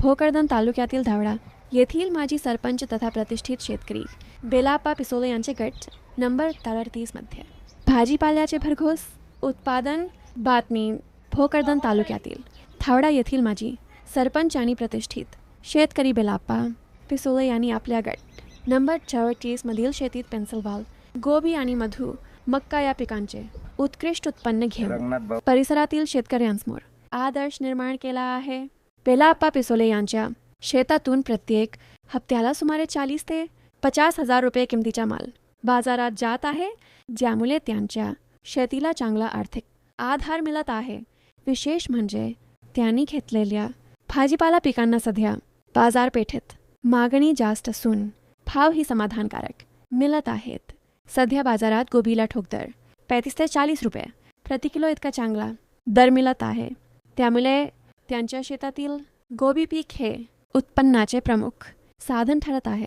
भोकरदन तालुक्यातील धावडा येथील माजी सरपंच तथा प्रतिष्ठित शेतकरी बेलाप्पा पिसोले यांचे गट नंबर तळतीसमध्ये भाजीपाल्याचे भरघोस उत्पादन बातमी भोकरदन तालुक्यातील थावडा येथील माजी सरपंच आणि प्रतिष्ठित शेतकरी बेलाप्पा पिसोले यांनी आपल्या गट नंबर चौतीसमधील शेतीत पेन्सिलवाल गोबी आणि मधू मक्का या पिकांचे उत्कृष्ट उत्पन्न घेऊन परिसरातील शेतकऱ्यांसमोर आदर्श निर्माण केला आहे. वेलाप्पा पिसोले यांच्या शेतातून प्रत्येक हप्त्याला सुमारे चाळीस ते पचास हजार रुपये किमतीचा माल बाजारात जात आहे ज्यामुळे त्यांच्या शेतीला चांगला आर्थिक आधार मिळत आहे. विशेष म्हणजे त्यांनी घेतलेल्या भाजीपाला पिकांना सध्या बाजारपेठेत मागणी जास्त असून भावही समाधानकारक मिळत आहेत. सध्या बाजारात गोबीला ठोक दर पैतीस ते चाळीस रुपये प्रति किलो इतका चांगला दर मिळत आहे. त्यामुळे त्यांच्या शेतातील गोबी पीक हे उत्पन्नाचे प्रमुख साधन ठरत आहे.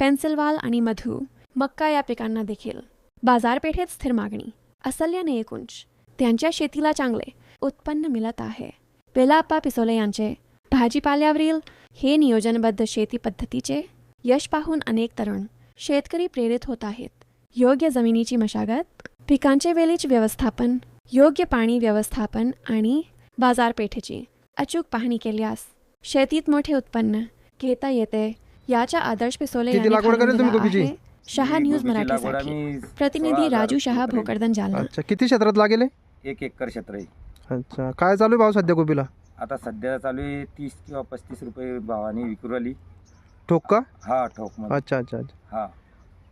पेन्सिलवाल आणि मधू मक्का या पिकांना देखील बाजारपेठेत स्थिर मागणी असल्याने एकूणच त्यांच्या शेतीला चांगले उत्पन्न मिळत आहे. पेलाप्पा पिसोले यांचे भाजीपाल्यावरील हे नियोजनबद्ध शेती पद्धतीचे यश पाहून अनेक तरुण शेतकरी प्रेरित होत आहेत. योग्य जमिनीची मशागत पिकांचे वेलीचे व्यवस्थापन योग्य पाणी व्यवस्थापन आणि बाजारपेठेची अचूक पाहणी केल्यास. शेतीत मोठे उत्पन्न घेता येते. याचा आदर्श पिसोले यांनी. शहा न्यूज आम्ही प्रतिनिधी 16,000 राजू शहा भोकरदन जालना. अच्छा किती क्षेत्रात लागेल? एक एकर क्षेत्र आहे. अच्छा काय चालू आहे भाव सध्या गोबीला आता सध्या चालू आहे तीस किंवा पस्तीस रुपये भावाने विकू राहिली ठोक का? हा ठोक अच्छा अच्छा. हा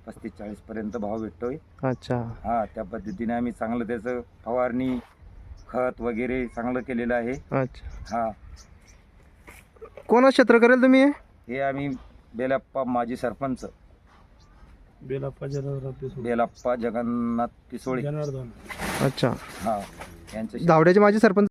पस्तीस चाळीस पर्यंत भाव भेटतोय. अच्छा. हा त्या पद्धतीने आम्ही चांगलं त्याचं फवारणी खत वगैरे चांगलं केलेलं आहे. अच्छा. हा. कोणा क्षेत्र करेल तुम्ही हे? हे आम्ही बेलाप्पा माजी सरपंच. बेलाप्पा पिसू बेलाप्पा जगन्नाथ पिसोळे जनार्दन अच्छा. हा यांच्या धावड्याचे माझे सरपंच